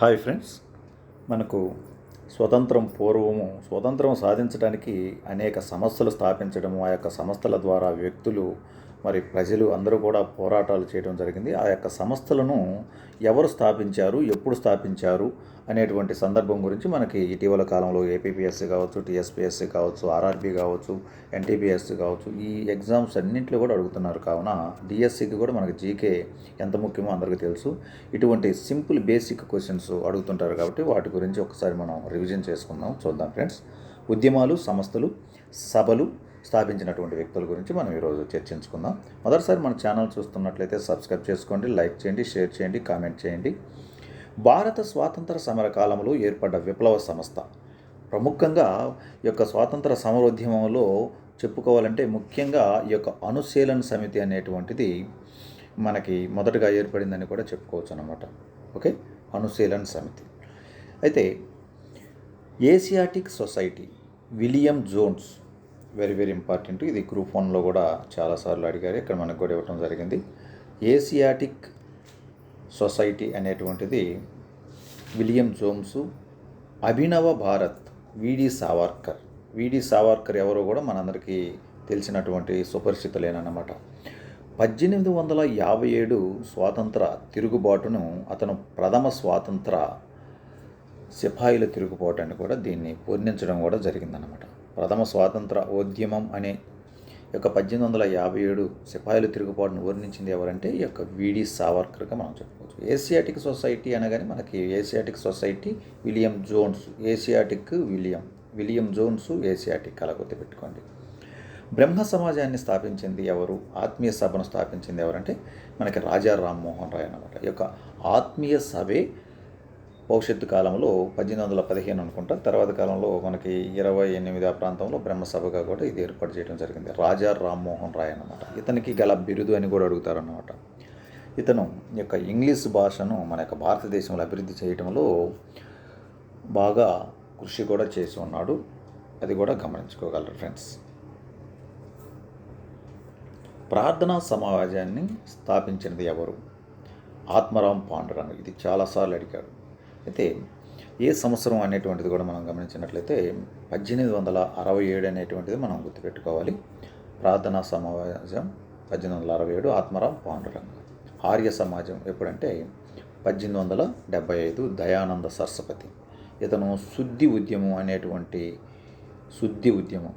Hi friends. మనకు స్వతంత్రం పూర్వము స్వతంత్రం సాధించడానికి అనేక సంస్థలు స్థాపించడము ఆ యొక్క సంస్థల ద్వారా వ్యక్తులు మరి ప్రజలు అందరూ కూడా పోరాటాలు చేయడం జరిగింది. ఆ యొక్క సంస్థలను ఎవరు స్థాపించారు ఎప్పుడు స్థాపించారు అనేటువంటి సందర్భం గురించి మనకి ఇటీవల కాలంలో ఏపీపీఎస్సీ కావచ్చు టీఎస్పీఎస్సీ కావచ్చు ఆర్ఆర్బీ కావచ్చు ఎన్టీపీఎస్సీ కావచ్చు ఈ ఎగ్జామ్స్ అన్నింటిలో కూడా అడుగుతున్నారు. కావున డిఎస్సికి కూడా మనకి జీకే ఎంత ముఖ్యమో అందరికీ తెలుసు. ఇటువంటి సింపుల్ బేసిక్ క్వశ్చన్స్ అడుగుతుంటారు కాబట్టి వాటి గురించి ఒకసారి మనం రివిజన్ చేసుకుందాం చూద్దాం ఫ్రెండ్స్. ఉద్యమాలు సంస్థలు సభలు స్థాపించినటువంటి వ్యక్తుల గురించి మనం ఈరోజు చర్చించుకుందాం. మొదటిసారి మన ఛానల్ చూస్తున్నట్లయితే సబ్స్క్రైబ్ చేసుకోండి లైక్ చేయండి షేర్ చేయండి కామెంట్ చేయండి. భారత స్వాతంత్ర సమర కాలంలో ఏర్పడ్డ విప్లవ సంస్థ. ప్రముఖంగా ఈ యొక్క స్వాతంత్ర సమరోద్యమంలో చెప్పుకోవాలంటే ముఖ్యంగా ఈ యొక్క అనుశీలన సమితి అనేటువంటిది మనకి మొదటగా ఏర్పడిందని కూడా చెప్పుకోవచ్చు అనమాట ఓకే? అనుశీలన సమితి. అయితే Asiatic society William Jones very very important. ఇది గ్రూప్ వన్లో కూడా చాలాసార్లు అడిగారు. ఇక్కడ మనకు కూడా ఇవ్వడం జరిగింది. ఏసియాటిక్ సొసైటీ అనేటువంటిది విలియం జోమ్స్ అభినవ భారత్ విడి సావర్కర్. విడి సావర్కర్ ఎవరో కూడా మనందరికీ తెలిసినటువంటి సుపరిచితులేనమాట పద్దెనిమిది వందల యాభై ఏడు స్వాతంత్ర తిరుగుబాటును అతను ప్రథమ స్వాతంత్ర సిపాయిల తిరుగుబాటు కూడా దీన్ని పూర్ణించడం కూడా జరిగిందనమాట ప్రథమ స్వాతంత్ర ఉద్యమం అనే యొక్క పద్దెనిమిది వందల యాభై ఏడు సిపాయిలు తిరుగుబాటును వర్ణించింది ఎవరంటే ఈ యొక్క విడి సావర్కర్గా మనం చెప్పుకోవచ్చు. ఏసియాటిక్ సొసైటీ అనగానే మనకి Asiatic society William Jones Asiatic William William Jones Asiatic అలా గుర్తుపెట్టుకోండి బ్రహ్మ సమాజాన్ని స్థాపించింది ఎవరు? ఆత్మీయ సభను స్థాపించింది ఎవరంటే మనకి రాజా రామ్మోహన్ రాయ్ అనమాట ఈ యొక్క ఆత్మీయ సభే భవిష్యత్తు కాలంలో పద్దెనిమిది వందల పదిహేను అనుకుంటా తర్వాత కాలంలో మనకి ఇరవై ఎనిమిది ఆ ప్రాంతంలో బ్రహ్మసభగా కూడా ఇది ఏర్పాటు చేయడం జరిగింది. రాజా రామ్మోహన్ రాయ్ అనమాట ఇతనికి గల బిరుదు అని కూడా అడుగుతారన్నమాట. ఇతను ఈ యొక్క ఇంగ్లీష్ భాషను మన యొక్క భారతదేశంలో అభివృద్ధి చేయడంలో బాగా కృషి కూడా చేసి ఉన్నాడు. అది కూడా గమనించుకోగలరు ఫ్రెండ్స్. ప్రార్థనా సమాజాన్ని స్థాపించినది ఎవరు? ఆత్మరామ్ పాండురంగ. ఇది చాలాసార్లు అడిగాడు. అయితే ఏ సంవత్సరం అనేటువంటిది కూడా మనం గమనించినట్లయితే పద్దెనిమిది వందల అరవై ఏడు అనేటువంటిది మనం గుర్తుపెట్టుకోవాలి. ప్రార్థనా సమాజం పద్దెనిమిది వందల అరవై ఏడు ఆత్మరాం పాండురంగ. ఆర్య సమాజం ఎప్పుడంటే పద్దెనిమిది వందల డెబ్బై ఐదు దయానంద సరస్వతి. ఇతను శుద్ధి ఉద్యమం అనేటువంటి శుద్ధి ఉద్యమం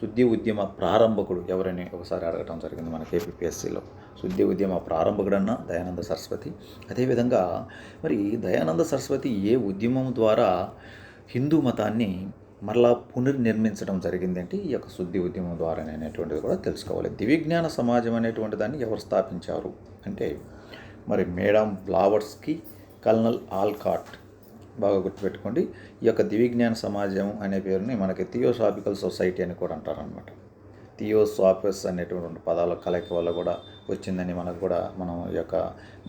శుద్ధి ఉద్యమ ప్రారంభకుడు ఎవరని ఒకసారి అడగటం జరిగింది మన కేపీపీఎస్సీలో శుద్ధి ఉద్యమ ప్రారంభకుడన్న దయానంద సరస్వతి. అదేవిధంగా మరి దయానంద సరస్వతి ఏ ఉద్యమం ద్వారా హిందూ మతాన్ని మరలా పునర్నిర్మించడం జరిగిందంటే ఈ యొక్క శుద్ధి ఉద్యమం ద్వారా అనేటువంటిది కూడా తెలుసుకోవాలి. దివిజ్ఞాన సమాజం అనేటువంటి దాన్ని ఎవరు స్థాపించారు? అంటే మరి మేడం బ్లావర్స్కి కల్నల్ ఆల్కాట్ బాగా గుర్తుపెట్టుకోండి. ఈ యొక్క దివిజ్ఞాన సమాజం అనే పేరుని మనకి థియోసాఫికల్ సొసైటీ అని కూడా అంటారనమాట థియోసాఫిస్ అనేటువంటి పదాల కలయిక వల్ల కూడా వచ్చిందని మనకు కూడా మనం ఈ యొక్క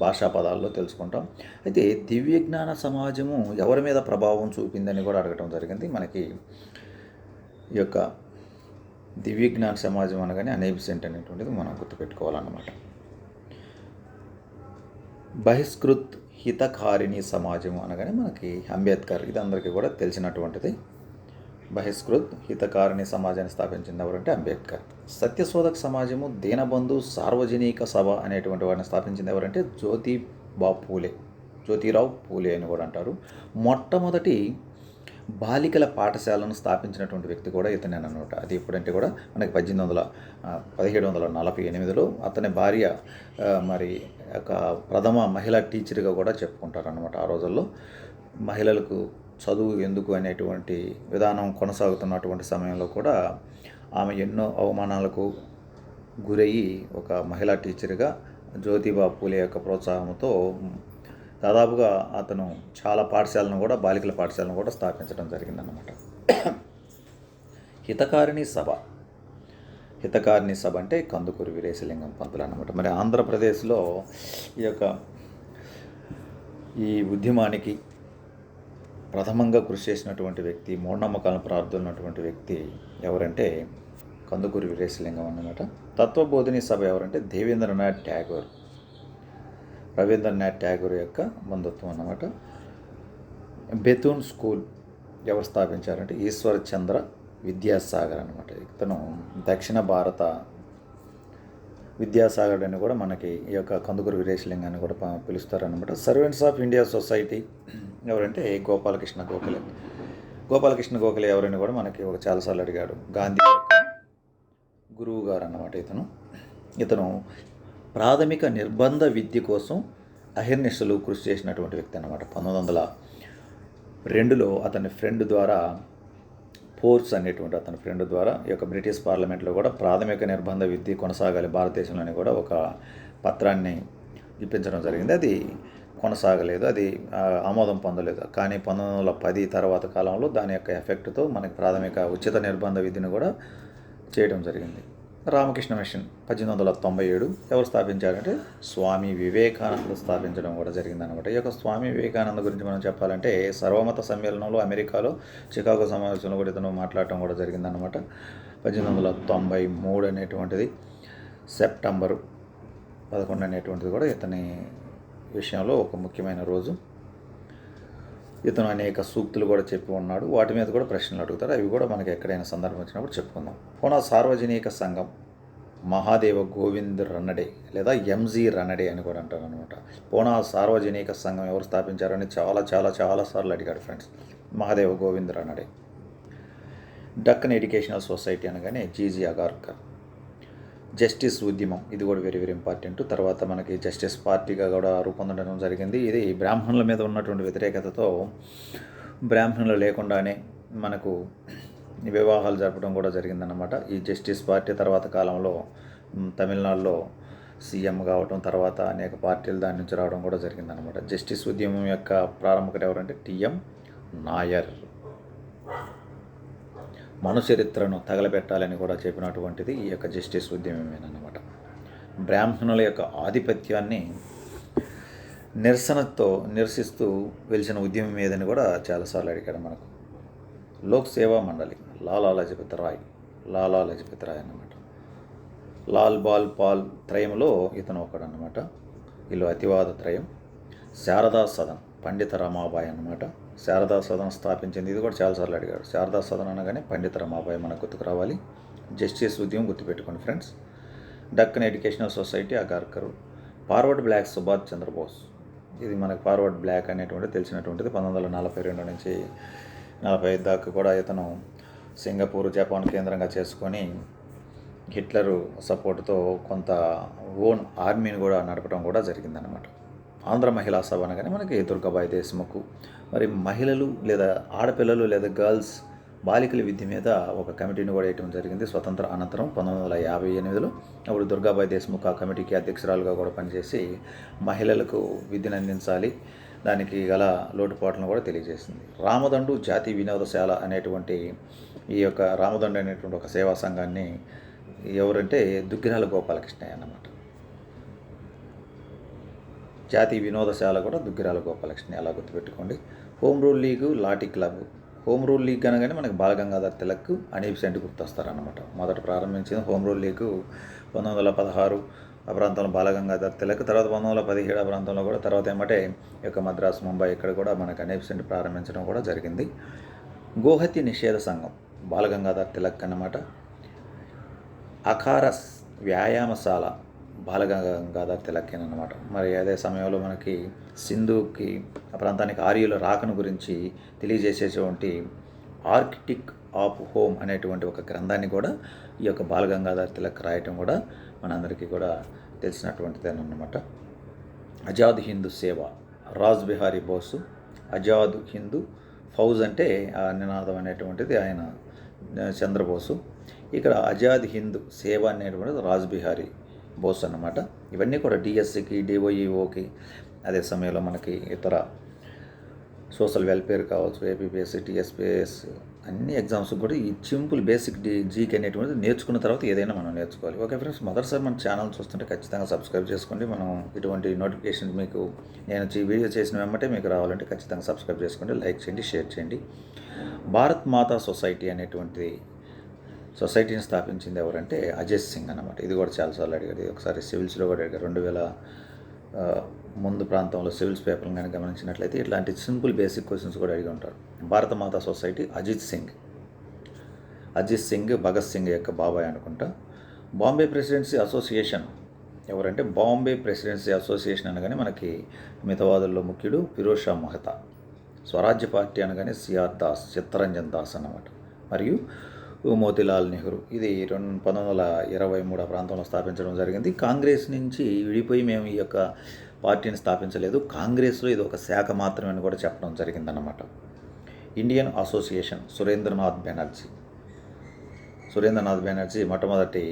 భాషా పదాల్లో తెలుసుకుంటాం. అయితే దివ్యజ్ఞాన సమాజము ఎవరి మీద ప్రభావం చూపిందని కూడా అడగటం జరిగింది. మనకి ఈ యొక్క దివ్యజ్ఞాన సమాజం అనగానే అనేబిసెంట్ అనేటువంటిది మనం గుర్తుపెట్టుకోవాలన్నమాట. బహిష్కృత్ హితకారిణి సమాజం అనగానే మనకి అంబేద్కర్ ఇది అందరికీ కూడా తెలిసినటువంటిది. బహిష్కృత్ హితకారిణి సమాజాన్ని స్థాపించింది ఎవరంటే అంబేద్కర్. సత్యశోధక సమాజము దీనబంధు సార్వజనిక సభ అనేటువంటి వారిని స్థాపించింది ఎవరంటే జ్యోతిబా పూలే జ్యోతిరావు పూలే అని కూడా అంటారు. మొట్టమొదటి బాలికల పాఠశాలను స్థాపించినటువంటి వ్యక్తి కూడా ఇతనే అనమాట అది ఎప్పుడంటే కూడా మనకి పద్దెనిమిది వందల పదిహేడు వందల నలభై ఎనిమిదిలో అతని భార్య మరి ఒక ప్రథమ మహిళా టీచర్గా కూడా చెప్పుకుంటారనమాట ఆ రోజుల్లో. మహిళలకు చదువు ఎందుకు అనేటువంటి విధానం కొనసాగుతున్నటువంటి సమయంలో కూడా ఆమె ఎన్నో అవమానాలకు గురయ్యి ఒక మహిళా టీచర్గా జ్యోతిబా పూలే యొక్క ప్రోత్సాహంతో దాదాపుగా అతను చాలా పాఠశాలను కూడా బాలికల పాఠశాలను కూడా స్థాపించడం జరిగిందన్నమాట. హితకారిణి సభ. హితకారిణి సభ అంటే కందుకూరి వీరేశలింగం పంతులు అనమాట మరి ఆంధ్రప్రదేశ్లో ఈ యొక్క ఈ ఉద్యమానికి ప్రథమంగా కృషి చేసినటువంటి వ్యక్తి మూఢనమ్మకాలను ప్రార్థనటువంటి వ్యక్తి ఎవరంటే కందుకూరి వీరేశలింగం అన్నమాట. తత్వబోధిని సభ ఎవరంటే దేవేంద్రనాథ్ ట్యాగోర్. రవీంద్రనాథ్ ట్యాగోర్ యొక్క బంధుత్వం అన్నమాట. బెతూన్ స్కూల్ ఎవరు స్థాపించారంటే ఈశ్వర్ చంద్ర విద్యాసాగర్ అనమాట ఇతను దక్షిణ భారత విద్యాసాగర్ అని కూడా మనకి ఈ యొక్క కందుకూరు వీరేశలింగాన్ని కూడా పిలుస్తారనమాట సర్వెంట్స్ ఆఫ్ ఇండియా సొసైటీ ఎవరంటే గోపాలకృష్ణ గోఖలే. గోపాలకృష్ణ గోఖలే ఎవరని కూడా మనకి ఒక చాలాసార్లు అడిగాడు. గాంధీ యొక్క గురువు గారు అన్నమాట ఇతను. ఇతను ప్రాథమిక నిర్బంధ విద్య కోసం అహిర్నిశలు కృషి చేసినటువంటి వ్యక్తి అనమాట పంతొమ్మిది వందల రెండులో అతని ఫ్రెండ్ ద్వారా ఫోర్స్ అనేటువంటి అతని ఫ్రెండ్ ద్వారా ఈ యొక్క బ్రిటిష్ పార్లమెంట్లో కూడా ప్రాథమిక నిర్బంధ విద్య కొనసాగాలి భారతదేశంలోని కూడా ఒక పత్రాన్ని ఇప్పించడం జరిగింది. అది కొనసాగలేదు. అది ఆమోదం పొందలేదు. కానీ పంతొమ్మిది వందల పది తర్వాత కాలంలో దాని యొక్క ఎఫెక్ట్తో మనకి ప్రాథమిక ఉచిత నిర్బంధ విద్యను కూడా చేయడం జరిగింది. రామకృష్ణ మిషన్ పద్దెనిమిది వందల తొంభై ఏడు ఎవరు స్థాపించారంటే స్వామి వివేకానంద స్థాపించడం కూడా జరిగిందనమాట ఈ యొక్క స్వామి వివేకానంద గురించి మనం చెప్పాలంటే సర్వమత సమ్మేళనంలో అమెరికాలో చికాగో సమావేశంలో కూడా ఇతను మాట్లాడటం కూడా జరిగిందనమాట పద్దెనిమిది వందల తొంభై మూడు అనేటువంటిది సెప్టెంబరు పదకొండు అనేటువంటిది కూడా ఇతని విషయంలో ఒక ముఖ్యమైన రోజు. ఇతను అనేక సూక్తులు కూడా చెప్పి ఉన్నాడు. వాటి మీద కూడా ప్రశ్నలు అడుగుతారు అవి కూడా మనకి ఎక్కడైనా సందర్భం వచ్చినప్పుడు చెప్పుకుందాం. పూనా సార్వజనిక సంఘం మహాదేవ గోవింద్ రన్నడే లేదా ఎంజీ రన్నడే అని కూడా అంటారు అనమాట పూనా సార్వజనిక సంఘం ఎవరు స్థాపించారని చాలా చాలా చాలా సార్లు అడిగాడు friends. Mahadev Govind Ranade. Deccan educational society అనగానే జీజీ అగార్కర్. జస్టిస్ ఉద్యమం ఇది కూడా వెరీ వెరీ ఇంపార్టెంట్ తర్వాత మనకి జస్టిస్ పార్టీగా కూడా రూపొందడం జరిగింది. ఇది బ్రాహ్మణుల మీద ఉన్నటువంటి వ్యతిరేకతతో బ్రాహ్మణులు లేకుండానే మనకు వివాహాలు జరపడం కూడా జరిగిందన్నమాట. ఈ జస్టిస్ పార్టీ తర్వాత కాలంలో తమిళనాడులో సీఎం కావడం తర్వాత అనేక పార్టీలు దాని నుంచి రావడం కూడా జరిగిందనమాట జస్టిస్ ఉద్యమం యొక్క ప్రారంభకుడు ఎవరంటే టీఎం నాయర్. మనుచరిత్రను తగలబెట్టాలని కూడా చెప్పినటువంటిది ఈ యొక్క జస్టిస్ ఉద్యమమేనమాట బ్రాహ్మణుల యొక్క ఆధిపత్యాన్ని నిరసనతో నిరసిస్తూ వెలిసిన ఉద్యమం ఏదని కూడా చాలాసార్లు అడిగాడు మనకు. లోక్ సేవా మండలి లాలా లజపతి రాయ్ లాలా లజపతి రాయ్ అన్నమాట. లాల్ బాల్ పాల్ త్రయంలో ఇతను ఒకడు అనమాట వీళ్ళు అతివాద త్రయం. శారదా సదన్ పండిత రమాబాయి అన్నమాట. శారదా సదనం స్థాపించింది. ఇది కూడా చాలాసార్లు అడిగాడు. శారదా సదనం అనగానే పండిత రమాబాయి మనకు గుర్తుకు రావాలి. జస్టిస్ ఉద్యమం గుర్తుపెట్టుకోండి friends. Deccan educational society Agarkar. Forward block Subhash Chandrabose. ఇది మనకు ఫార్వర్డ్ బ్లాక్ అనేటువంటి తెలిసినటువంటిది. పంతొమ్మిది వందల నలభై రెండు నుంచి నలభై ఐదు దాకా కూడా ఇతను సింగపూర్ జపాన్ కేంద్రంగా చేసుకొని హిట్లరు సపోర్ట్తో కొంత ఓన్ ఆర్మీని కూడా నడపడం కూడా జరిగిందనమాట ఆంధ్ర మహిళా సభ అనగానే మనకి దుర్గాబాయి దేశముఖ్ మరి మహిళలు లేదా ఆడపిల్లలు లేదా గర్ల్స్ బాలికల విద్య మీద ఒక కమిటీని కూడా వేయటం జరిగింది. స్వతంత్ర అనంతరం పంతొమ్మిది వందల యాభై ఎనిమిదిలో అప్పుడు దుర్గాబాయి దేశ్ముఖ ఆ కమిటీకి అధ్యక్షురాలుగా కూడా పనిచేసి మహిళలకు విద్యను అందించాలి. దానికి గల లోటుపాట్లను కూడా తెలియజేసింది. రామదండు జాతి వినోదశాల అనేటువంటి ఈ యొక్క రామదండు అనేటువంటి ఒక సేవా సంఘాన్ని ఎవరంటే దుగ్గిరాల గోపాలకృష్ణయ్య అన్నమాట. జాతి వినోదశాల కూడా దుగ్గిరాల గోపాలకృష్ణ అలా గుర్తుపెట్టుకోండి. హోమ్ రూల్ లీగ్ లాటి క్లబ్. హోమ్ రూల్ లీగ్ అనగానే మనకి బాలగంగాధర్ తిలక్ అనీప్ సెంట్ గుర్తొస్తారనమాట మొదట ప్రారంభించింది హోమ్ రూల్ లీగ్ పంతొమ్మిది వందల పదహారు ఆ ప్రాంతంలో బాలగంగాధర్ తిలక్ తర్వాత పంతొమ్మిది వందల పదిహేడు ఆ ప్రాంతంలో కూడా తర్వాత ఏమంటే యొక్క మద్రాసు ముంబై ఇక్కడ కూడా మనకు అనీప్ సెంట్ ప్రారంభించడం కూడా జరిగింది. గోహత్య నిషేధ సంఘం బాలగంగాధర్ తిలక్ అన్నమాట. అఖారస్ వ్యాయామశాల బాలగంగాధర్ తిలక్కేన్ అనమాట మరి అదే సమయంలో మనకి సింధుకి ఆ ప్రాంతానికి ఆర్యుల రాకను గురించి తెలియజేసేటువంటి ఆర్కిటిక్ ఆఫ్ హోమ్ అనేటువంటి ఒక గ్రంథాన్ని కూడా ఈ యొక్క బాలగంగాధర్ తిలక్ రాయటం కూడా మనందరికీ కూడా తెలిసినటువంటిదేనమాట ఆజాద్ హిందూ సేవ రాజ్ బిహారీ బోసు ఆజాద్ హిందూ ఫౌజ్ అంటే ఆ నినాదం అనేటువంటిది ఆయన చంద్రబోసు. ఇక్కడ ఆజాద్ హింద్ సేవ అనేటువంటిది రాజ్ బిహారీ బోస్ అనమాట ఇవన్నీ కూడా డిఎస్సికి డిఓఈఓకి అదే సమయంలో మనకి ఇతర సోషల్ వెల్ఫేర్ కావచ్చు ఏపీపీఎస్సీ టీఎస్పీఎస్ అన్ని ఎగ్జామ్స్ కూడా ఈ సింపుల్ బేసిక్ డి జీకే అనేటువంటిది నేర్చుకున్న తర్వాత ఏదైనా మనం నేర్చుకోవాలి. ఓకే ఫ్రెండ్స్ మొదటిసారి మన ఛానల్ చూస్తుంటే ఖచ్చితంగా సబ్స్క్రైబ్ చేసుకోండి. మనం ఇటువంటి నోటిఫికేషన్ మీకు నేను ఈ వీడియో చేసిన వెంబటే మీకు రావాలంటే ఖచ్చితంగా సబ్స్క్రైబ్ చేసుకోండి లైక్ చేయండి షేర్ చేయండి. భారత్ మాతా సొసైటీ అనేటువంటి సొసైటీని స్థాపించింది ఎవరంటే అజయ్ సింగ్ అనమాట ఇది కూడా చాలాసార్లు అడిగారు ఒకసారి సివిల్స్లో కూడా అడిగారు రెండు వేల ముందు ప్రాంతంలో సివిల్స్ పేపర్లు కానీ గమనించినట్లయితే ఇట్లాంటి సింపుల్ బేసిక్ క్వశ్చన్స్ కూడా అడిగి ఉంటారు. భారతమాత సొసైటీ అజిత్ సింగ్. అజిత్ సింగ్ భగత్ సింగ్ యొక్క బాబాయ్ అనుకుంటా. బాంబే ప్రెసిడెన్సీ అసోసియేషన్ ఎవరంటే బాంబే ప్రెసిడెన్సీ అసోసియేషన్ అనగానే మనకి మితవాదుల్లో ముఖ్యుడు ఫిరోజ్ షా మహతా. స్వరాజ్య పార్టీ అనగానే సిఆర్ దాస్ చిత్తరంజన్ దాస్ అన్నమాట. మరియు మోతిలాల్ నెహ్రూ. ఇది రెండు పంతొమ్మిది వందల ఇరవై మూడు ఆ ప్రాంతంలో స్థాపించడం జరిగింది. కాంగ్రెస్ నుంచి విడిపోయి మేము ఈ యొక్క పార్టీని స్థాపించలేదు. కాంగ్రెస్లో ఇది ఒక శాఖ మాత్రమే అని కూడా చెప్పడం జరిగిందన్నమాట. Indian association Surendranath Banerjee. Surendranath Banerjee మొట్టమొదటి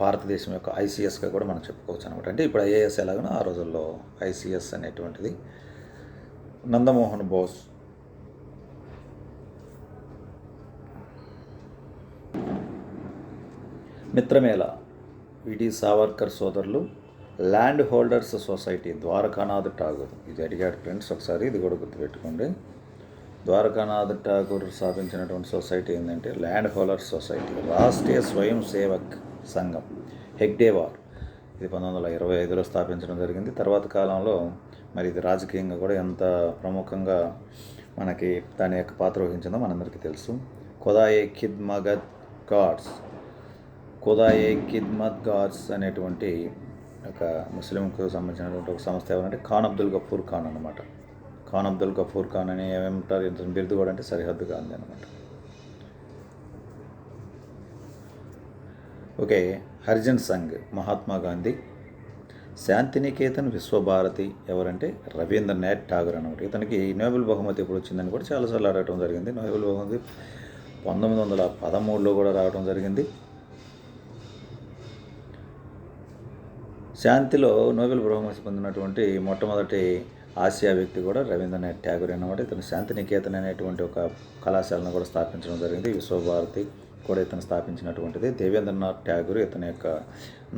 భారతదేశం యొక్క ఐసీఎస్గా కూడా మనం చెప్పుకోవచ్చు అనమాట అంటే ఇప్పుడు ఐఏఎస్ ఎలాగనో ఆ రోజుల్లో ఐసీఎస్ అనేటువంటిది. నందమోహన్ బోస్ మిత్రమేళ విడి సావర్కర్ సోదరులు land holders society Dwarakanath Tagore. ఇది అడిగాడు ఫ్రెండ్స్ ఒకసారి ఇది కూడా గుర్తుపెట్టుకోండి. ద్వారకానాథ్ ఠాగూర్ స్థాపించినటువంటి సొసైటీ ఏంటంటే ల్యాండ్ హోల్డర్స్ సొసైటీ రాష్ట్రీయ స్వయం సేవక్ సంఘం హెగ్డేవార్. ఇది పంతొమ్మిది వందల ఇరవై ఐదులో స్థాపించడం జరిగింది. తర్వాత కాలంలో మరి ఇది రాజకీయంగా కూడా ఎంత ప్రముఖంగా మనకి దాని యొక్క పాత్ర వహించిందో మనందరికీ తెలుసు. కొదాయే మగద్ గాడ్స్ ఖుదాయే ఖిద్మత్ గాడ్స్ అనేటువంటి ఒక ముస్లింకు సంబంధించినటువంటి ఒక సంస్థ ఎవరంటే ఖాన్ అబ్దుల్ గఫూర్ ఖాన్ అనమాట ఖాన్ అబ్దుల్ గఫూర్ ఖాన్ అని ఏమంటారు ఇంత బిరుదు కూడా అంటే సరిహద్దు గాంధీ అనమాట ఓకే హరిజన్ సంఘ్ మహాత్మా గాంధీ శాంతినికేతన్ విశ్వభారతి ఎవరంటే రవీంద్రనాథ్ ఠాగూర్ అనమాట ఇతనికి నోబెల్ బహుమతి ఎప్పుడు వచ్చిందని కూడా చాలాసార్లు అడగటం జరిగింది. నోబెల్ బహుమతి పంతొమ్మిది వందల పదమూడులో కూడా రావడం జరిగింది. శాంతిలో నోబెల్ బహుమతి పొందినటువంటి మొట్టమొదటి ఆసియా వ్యక్తి కూడా రవీంద్రనాథ్ ఠాగూర్ అన్నమాట. ఇతను శాంతినికేతన్ అనేటువంటి ఒక కళాశాలను కూడా స్థాపించడం జరిగింది. విశ్వభారతి కూడా ఇతను స్థాపించినటువంటిది. దేవేంద్రనాథ్ ఠాగూర్ ఇతని యొక్క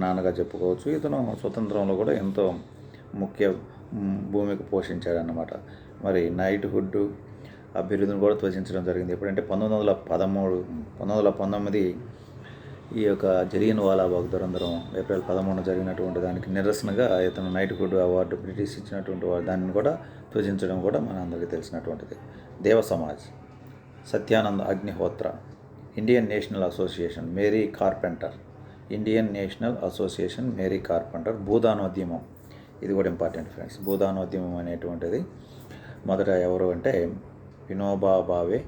నాన్నగా చెప్పుకోవచ్చు. ఇతను స్వతంత్రంలో కూడా ఎంతో ముఖ్య భూమికి పోషించాడనమాట మరి నైట్హుడ్ ఆ అభివృద్ధిని కూడా త్వజించడం జరిగింది. ఎప్పుడంటే పంతొమ్మిది వందల పదమూడు పంతొమ్మిది వందల పంతొమ్మిది ఈ యొక్క జరిగిన వాలాబాగ్ దురంధరం ఏప్రిల్ పదమూడున జరిగినటువంటి దానికి నిరసనగా ఇతను నైట్ గుడ్ అవార్డు బ్రిటిష్ ఇచ్చినటువంటి వా- దాన్ని కూడా త్వజించడం కూడా మన అందరికీ తెలిసినటువంటిది. Dev Samaj Satyananda Agnihotri Indian national association Mary Carpenter Indian national association Mary Carpenter భూదానోద్యమం ఇది కూడా ఇంపార్టెంట్ ఫ్రెండ్స్. భూదానోద్యమం అనేటువంటిది మొదట ఎవరు అంటే Vinoba Bhave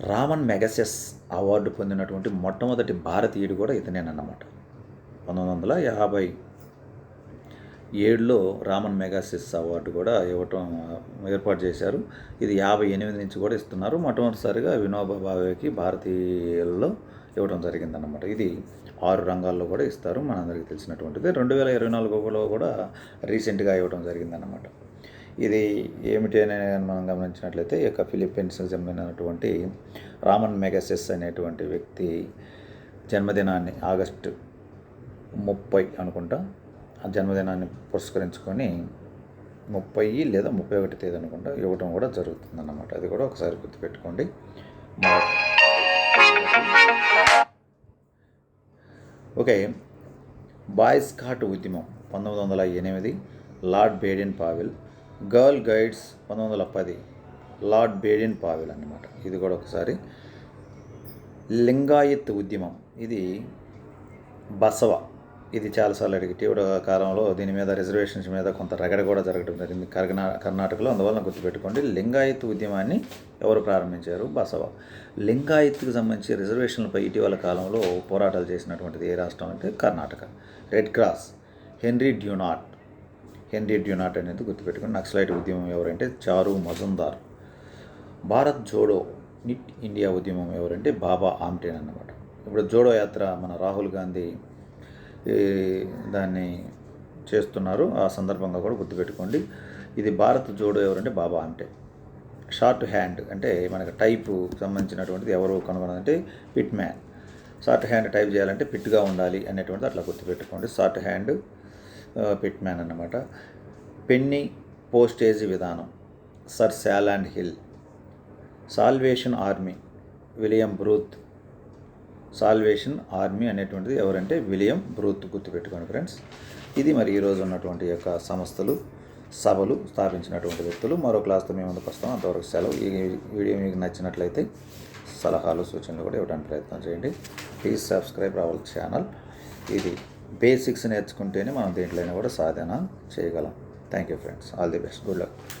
Ramon Magsaysay award పొందినటువంటి మొట్టమొదటి భారతీయుడు కూడా ఇతనేనన్నమాట. పంతొమ్మిది వందల యాభై ఏడులో రామన్ మెగాసిస్ అవార్డు కూడా ఇవ్వటం ఏర్పాటు చేశారు. ఇది యాభై ఎనిమిది నుంచి కూడా ఇస్తున్నారు. మొట్టమొదటిసారిగా వినోబా భావేకి భారతీయుల్లో ఇవ్వడం జరిగిందన్నమాట. ఇది ఆరు రంగాల్లో కూడా ఇస్తారు. మనందరికీ తెలిసినటువంటిది. రెండు వేల ఇరవై నాలుగులో కూడా రీసెంట్గా ఇవ్వడం జరిగిందన్నమాట. ఇది ఏమిటి అని మనం గమనించినట్లయితే ఈ యొక్క ఫిలిప్పీన్స్కి చెందినటువంటి రామన్ మెగాసెస్ అనేటువంటి వ్యక్తి జన్మదినాన్ని ఆగస్టు ముప్పై అనుకుంటా ఆ జన్మదినాన్ని పురస్కరించుకొని ముప్పై లేదా ముప్పై ఒకటి తేదీ అనుకుంటా ఇవ్వడం కూడా జరుగుతుందన్నమాట. అది కూడా ఒకసారి గుర్తుపెట్టుకోండి. ఓకే. బాయ్స్కాట్ ఉద్యమం పంతొమ్మిది వందల ఎనిమిది lord Baden Powell girl guides పంతొమ్మిది వందల పది లార్డ్ బేడిన్ పావెల్ అన్నమాట. ఇది కూడా ఒకసారి. లింగాయత్ ఉద్యమం. ఇది బసవ. ఇది చాలాసార్లు అడిగి ఇటీవల కాలంలో దీని మీద రిజర్వేషన్స్ మీద కొంత రగడ కూడా జరగడం జరిగింది. కర్ణా కర్ణాటకలో అందువల్ల గుర్తుపెట్టుకోండి లింగాయత్ ఉద్యమాన్ని ఎవరు ప్రారంభించారు? బసవ. లింగాయత్కి సంబంధించి రిజర్వేషన్లపై ఇటీవల కాలంలో పోరాటాలు చేసినటువంటిది ఏ రాష్ట్రం అంటే Karnataka. Red cross. Henry Dunant Henry Dunant అనేది గుర్తుపెట్టుకుని నక్సలైట్ ఉద్యమం ఎవరంటే చారు మజుందార్. భారత్ జోడో నిట్ ఇండియా ఉద్యమం ఎవరంటే బాబా ఆమ్టేన్ అన్నమాట. ఇప్పుడు జోడో యాత్ర మన రాహుల్ గాంధీ దాన్ని చేస్తున్నారు. ఆ సందర్భంగా కూడా గుర్తుపెట్టుకోండి. ఇది భారత్ జోడో ఎవరంటే బాబా ఆమ్టే షార్ట్ హ్యాండ్ అంటే మనకు టైపు సంబంధించినటువంటిది ఎవరు కనుగొనాలంటే Pitman shorthand type చేయాలంటే పిట్గా ఉండాలి అనేటువంటిది అట్లా గుర్తుపెట్టుకోండి. షార్ట్ హ్యాండ్ పెట్టినాను అనమాట పెన్ని పోస్టేజీ విధానం. Sir Rowland Hill. Salvation Army. William Booth. Salvation Army అనేటువంటిది ఎవరంటే విలియం బ్రూత్ గుర్తుపెట్టుకోండి ఫ్రెండ్స్. ఇది మరి ఈరోజు ఉన్నటువంటి యొక్క సంస్థలు సభలు స్థాపించినటువంటి వ్యక్తులు. మరో క్లాస్తో మేము ముందుకు వస్తాం. అంతవరకు సెలవు. ఈ వీడియో మీకు నచ్చినట్లయితే సలహాలు సూచనలు కూడా ఇవ్వడానికి ప్రయత్నం చేయండి. Please subscribe our channel. ఇది బేసిక్స్ నేర్చుకుంటేనే మనం దేంట్లోనే కూడా సాధన చేయగలం. Thank you friends all the best good luck